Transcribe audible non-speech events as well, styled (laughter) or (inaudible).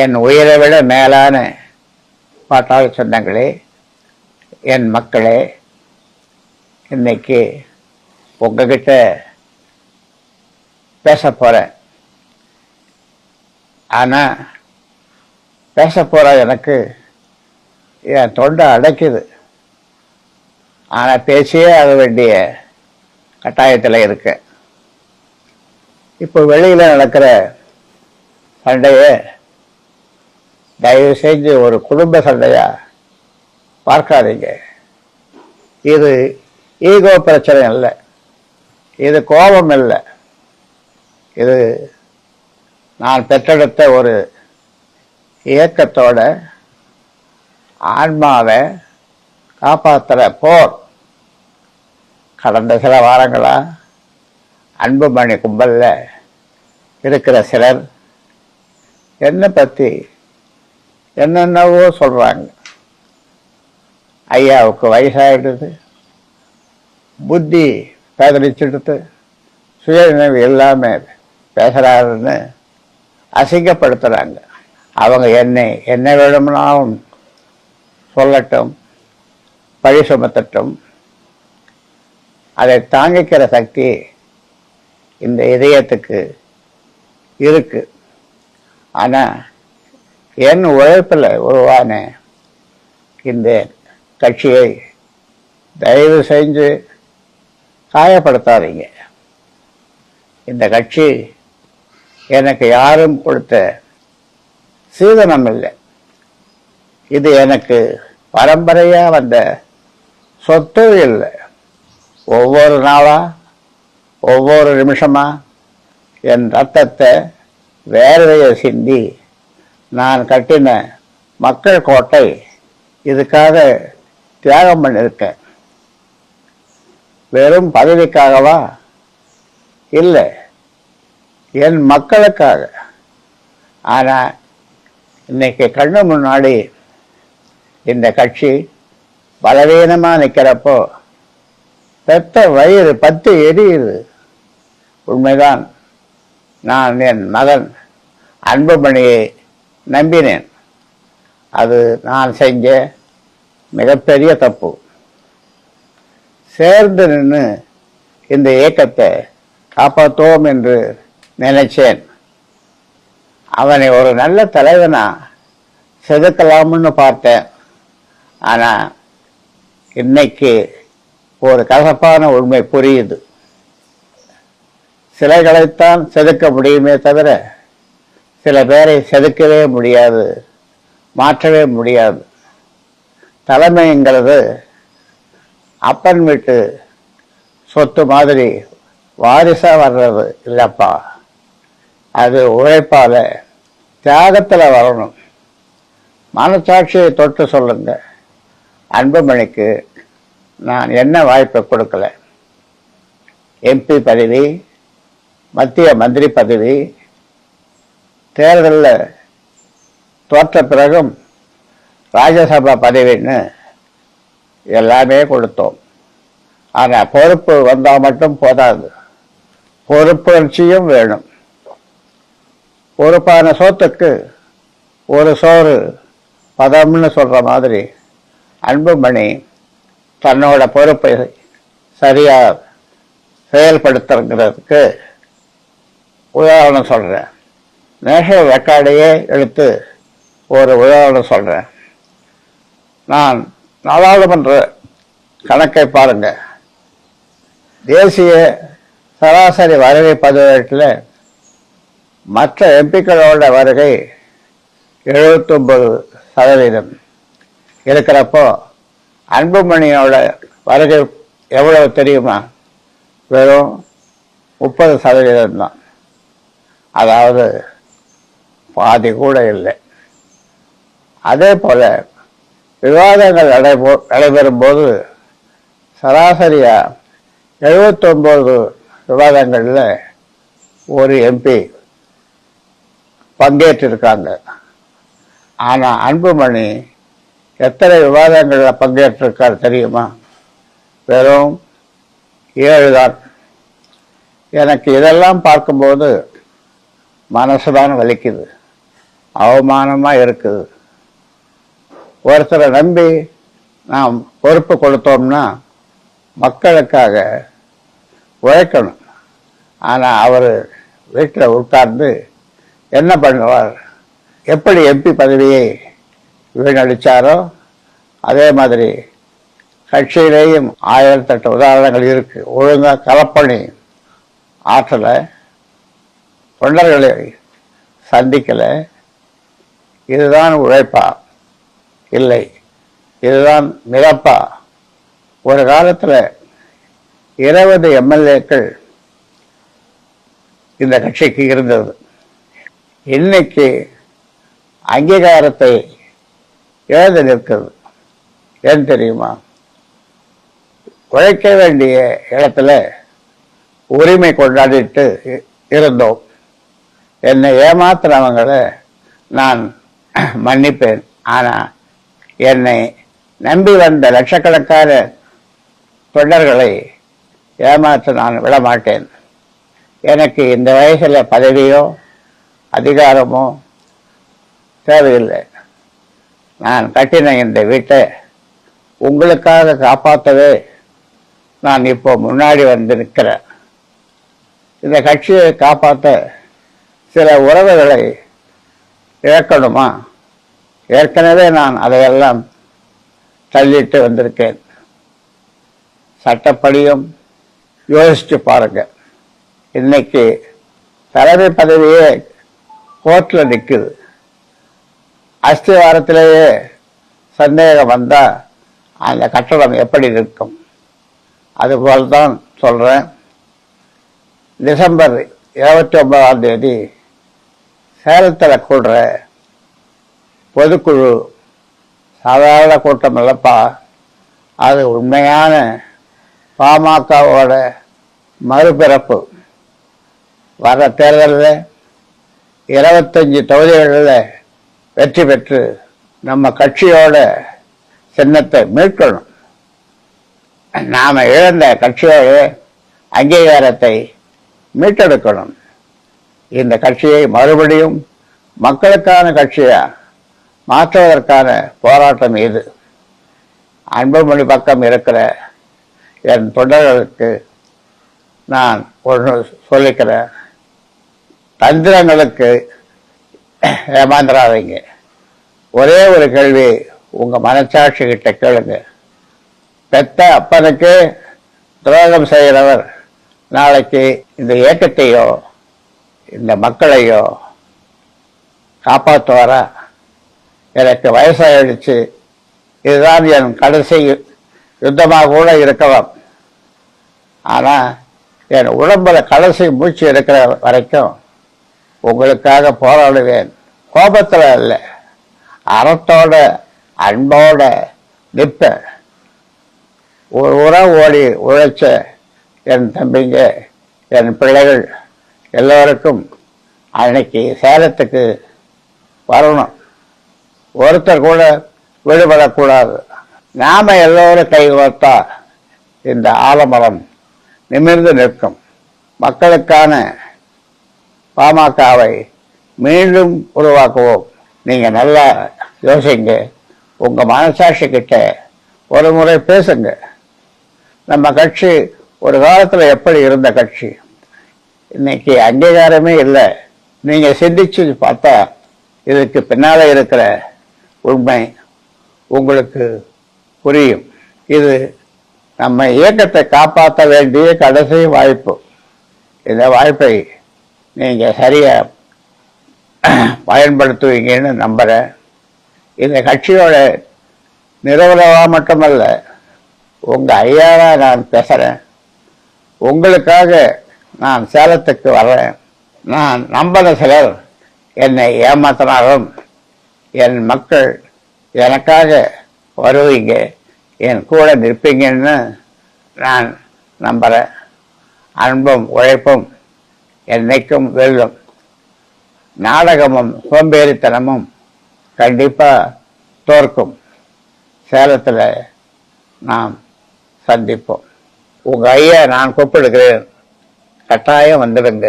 என் உயிரை விட மேலான பாட்டாளி சொந்தங்களே என் மக்களே இன்னைக்கு உங்ககிட்ட பேச போகிறேன் ஆனால் பேச போகிற எனக்கு என் தொண்டை அடைக்குது. ஆனால் பேசியே ஆக வேண்டிய கட்டாயத்தில் இருக்கேன். இப்போ வெளியில் நடக்கிற சண்டையை தயவு செஞ்சு ஒரு குடும்ப சண்டையா? பார்க்காதீங்க. இது ஈகோ பிரச்சனை இல்லை இது கோபம் இல்லை இது நான் பெற்றெடுத்த ஒரு இயக்கத்தோட ஆன்மாவை காப்பாற்றுற போர். கடந்த சில வாரங்களாக அன்புமணி கும்பலில் இருக்கிற சிலர் என்னை பற்றி என்னென்னவோ சொல்கிறாங்க ஐயாவுக்கு வயசாகிடுது புத்தி பேதலிச்சுடுத்து சுயநினைவு இல்லாமல் பேசுகிறாருன்னு அசிங்கப்படுத்துகிறாங்க அவங்க என்னை என்ன வேணும்னாலும் சொல்லட்டும் பழி சுமத்தட்டும் அதை தாங்கிக்கிற சக்தி இந்த இதயத்துக்கு இருக்கு. ஆனால் என் உழைப்பில் உருவான இந்த கட்சியை தயவு செஞ்சு காயப்படுத்தாதீங்க. இந்த கட்சி எனக்கு யாரும் கொடுத்த சீதனம் இல்லை இது எனக்கு பரம்பரையாக வந்த சொத்து இல்லை. ஒவ்வொரு நாளா ஒவ்வொரு நிமிஷமா என் ரத்தத்தை வேர்வையை சிந்தி நான் கட்டின மக்கள் கோட்டை இதுக்காக தியாகம் பண்ணியிருக்கேன். வெறும் பதவிக்காகவா? இல்லை. என் மக்களுக்காக. ஆனால் இன்னைக்கு கண்ணு முன்னாடி இந்த கட்சி பலவீனமாக நிற்கிறப்போ பெத்த வயிறு பத்து எரியுது. உண்மைதான். நான் என் மகன் அன்புமணியை நம்பினேன். அது நான் செஞ்ச மிகப்பெரிய தப்பு. சேர்ந்து நின்று இந்த இயக்கத்தை காப்பாற்றுவோம் என்று நினைச்சேன். அவனை ஒரு நல்ல தலைவனா செதுக்கலாம்னு பார்த்தேன். ஆனால் இன்னைக்கு ஒரு கசப்பான உண்மை புரியுது. சிலைகளைத்தான் செதுக்க முடியுமே தவிர சில பேரை செதுக்கவே முடியாது மாற்றவே முடியாது. தலைமைங்கிறது அப்பன் வீட்டு சொத்து மாதிரி வாரிசாக வர்றது இல்லைப்பா. அது உழைப்பால் தியாகத்தில் வரணும். மனசாட்சியை தொட்டு சொல்லுங்க. அன்புமணிக்கு நான் என்ன வாய்ப்பை கொடுக்கல? எம்பி பதவி மத்திய மந்திரி பதவி தேர்தலில் தோற்ற பிறகும் ராஜ்யசபா பதவின்னு எல்லாமே கொடுத்தோம். ஆனால் பொறுப்பு வந்தால் மட்டும் போதாது. பொறுப்புணர்ச்சியும் வேணும். பொறுப்பான சோத்துக்கு ஒரு சோறு பதம்னு சொல்கிற மாதிரி அன்புமணி தன்னோட பொறுப்பை சரியாக செயல்படுத்துறதுக்கு உதாரணம் சொல்கிறேன் நேஷனல் ரெக்கார்டையே எடுத்து ஒரு உதாரணம் சொல்கிறேன் நான் நாடாளுமன்ற கணக்கை பாருங்க. தேசிய சராசரி வருகை பதிவேட்டில் மற்ற எம்பிக்களோட வருகை எழுபத்தொம்பது சதவீதம். இருக்கிறப்போ அன்புமணியோட வருகை எவ்வளவு தெரியுமா? வெறும் முப்பது சதவீதம் தான் அதாவது பாதி கூட இல்லை. அதே போல விவாதங்கள் நடைபோ நடைபெறும் போது சராசரியாக எழுபத்தொம்போது விவாதங்களில் ஒரு எம்பி பங்கேற்றிருக்காங்க. ஆனால் அன்புமணி எத்தனை விவாதங்களில் பங்கேற்றிருக்கார் தெரியுமா? வெறும் ஏழு தான். எனக்கு இதெல்லாம் பார்க்கும்போது மனசுதான் வலிக்குது. அவமானமாக இருக்குது. ஒருத்தரை நம்பி நாம் பொறுப்பு கொடுத்தோம்னா மக்களுக்காக உழைக்கணும். ஆனால் அவர் வீட்டில் உட்கார்ந்து என்ன பண்ணுவார்? எப்படி எம்பி பதவியை வீணடிச்சாரோ அதே மாதிரி கட்சியிலேயும் ஆயிரத்தெட்டு உதாரணங்கள் இருக்குது ஒழுங்காக கலப்பணி ஆற்றல தொண்டர்களை சந்திக்கலை. இதுதான் உழைப்பா? இல்லை. இதுதான் மிதப்பா? ஒரு காலத்தில் இருபது எம்எல்ஏக்கள் இந்த கட்சிக்கு இருந்தது. இன்னைக்கு அங்கீகாரத்தை எழுத நிற்கிறது ஏன் தெரியுமா? உழைக்க வேண்டிய இடத்துல உரிமை கொண்டாடிட்டு இருந்தோம். என்னை ஏமாத்துறவங்களை நான் (clears throat) மன்னிப்பேன். ஆனா என்னை நம்பி வந்த லட்சக்கணக்கான தொண்டர்களை ஏமாற்ற நான் விட மாட்டேன் எனக்கு இந்த வயசுல பதவியோ அதிகாரமோ தேவையில்லை. நான் கட்டின இந்த வீட்டை உங்களுக்காக காப்பாற்றவே நான் இப்போ முன்னாடி வந்து நிற்கிறேன் இந்த கட்சியை காப்பாற்ற சில உறவுகளை இழக்கணுமா ஏற்கனவே நான் அதையெல்லாம் தள்ளிட்டு வந்திருக்கேன். சட்டப்படியும் யோசிச்சு பாருங்க. இன்னைக்கு தலைமை பதவியே கோர்ட்ல நிற்குது அஸ்திவாரத்திலேயே சந்தேகம் வந்தால் அந்த கட்டடம் எப்படி இருக்கும் அதுபோல் தான் சொல்கிறேன் டிசம்பர் இருபத்தி ஒன்பதாம் தேதி சேலத்தில் கூடுற பொதுக்குழு சாதாரண கூட்டம் இல்லைப்பா. அது உண்மையான பாமகவோட மறுபிறப்பு. வர தேர்தலில் இருபத்தஞ்சி தொகுதிகளில் வெற்றி பெற்று நம்ம கட்சியோட சின்னத்தை மீட்கணும். நாம் இழந்த கட்சியோட அங்கீகாரத்தை மீட்டெடுக்கணும். இந்த கட்சியை மறுபடியும் மக்களுக்கான கட்சியா மாற்றுவதற்கான போராட்டம் இது. அன்புமணி பக்கம் இருக்கிற என் தொண்டர்களுக்கு நான் ஒன்று சொல்லிக்கிறேன் தந்திரங்களுக்கு ஏமாந்துடாதீங்க ஒரே ஒரு கேள்வி உங்கள் மனசாட்சி கிட்ட கேளுங்க. பெத்த அப்பனுக்கு துரோகம் செய்கிறவர் நாளைக்கு இந்த இயக்கத்தையோ இந்த மக்களையோ காப்பாற்றுவாரா எனக்கு வயசாயிடுச்சு. இதுதான் என் கடைசி யுத்தமாக கூட இருக்கலாம் ஆனால் என் உடம்புல கடைசி மூச்சு இருக்கிற வரைக்கும் உங்களுக்காக போராடுவேன். கோபத்தில் இல்லை அறத்தோட அன்போட நிற்பேன். ஒரு உரம் ஓடி உழைச்ச என் தம்பிங்க என் பிள்ளைகள் எல்லோருக்கும் அன்னைக்கு சேலத்துக்கு வரணும். ஒருத்தர் கூட விடுபடக்கூடாது. நாம எல்லோரும் கை கோர்த்தா இந்த ஆலமரம் நிமிர்ந்து நிற்கும். மக்களுக்கான பாமகவை மீண்டும் உருவாக்குவோம். நீங்க நல்லா யோசிங்க. உங்க மனசாட்சி கிட்ட ஒரு முறை பேசுங்க. நம்ம கட்சி ஒரு காலத்தில் எப்படி இருந்த கட்சி? இன்னைக்கு அங்கீகாரமே இல்லை. நீங்க சிந்திச்சு பார்த்தா இதுக்கு பின்னால இருக்கிற உண்மை உங்களுக்கு புரியும். இது நம்ம இயக்கத்தை காப்பாற்ற வேண்டிய கடைசி வாய்ப்பு. இந்த வாய்ப்பை நீங்க சரியா (clears throat) பயன்படுத்துவீங்கன்னு நம்புறேன். இந்த கட்சியோட நிறுவனமாக மட்டுமல்ல உங்கள் ஐயாவாக நான் பேசுகிறேன் உங்களுக்காக நான் சேலத்துக்கு வரேன். நான் நம்பின சிலர் என்னை ஏமாத்தினாலும் என் மக்கள் எனக்காக வருவீங்க. என் கூட நிற்பீங்கன்னு நான் நம்புகிறேன் அன்பும் உழைப்பும் என்னைக்கும் வெல்லும். நாடகமும் சோம்பேறித்தனமும் கண்டிப்பாக தோற்கும். சேலத்தில் நாம் சந்திப்போம். உங்கள் ஐயா நான் கூப்பிடுகிறேன். கட்டாயம் வந்துடுங்க